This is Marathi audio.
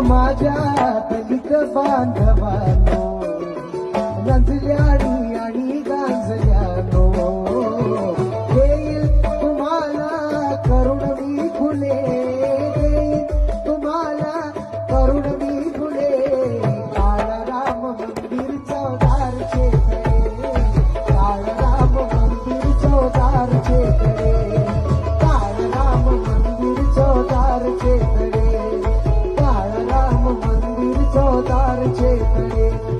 माझ्या दलित बांधवानो रंजल्या आणि गांजल्यानो देईल तुम्हाला करुण मी फुले देईल तुम्हाला करुण मी चेतले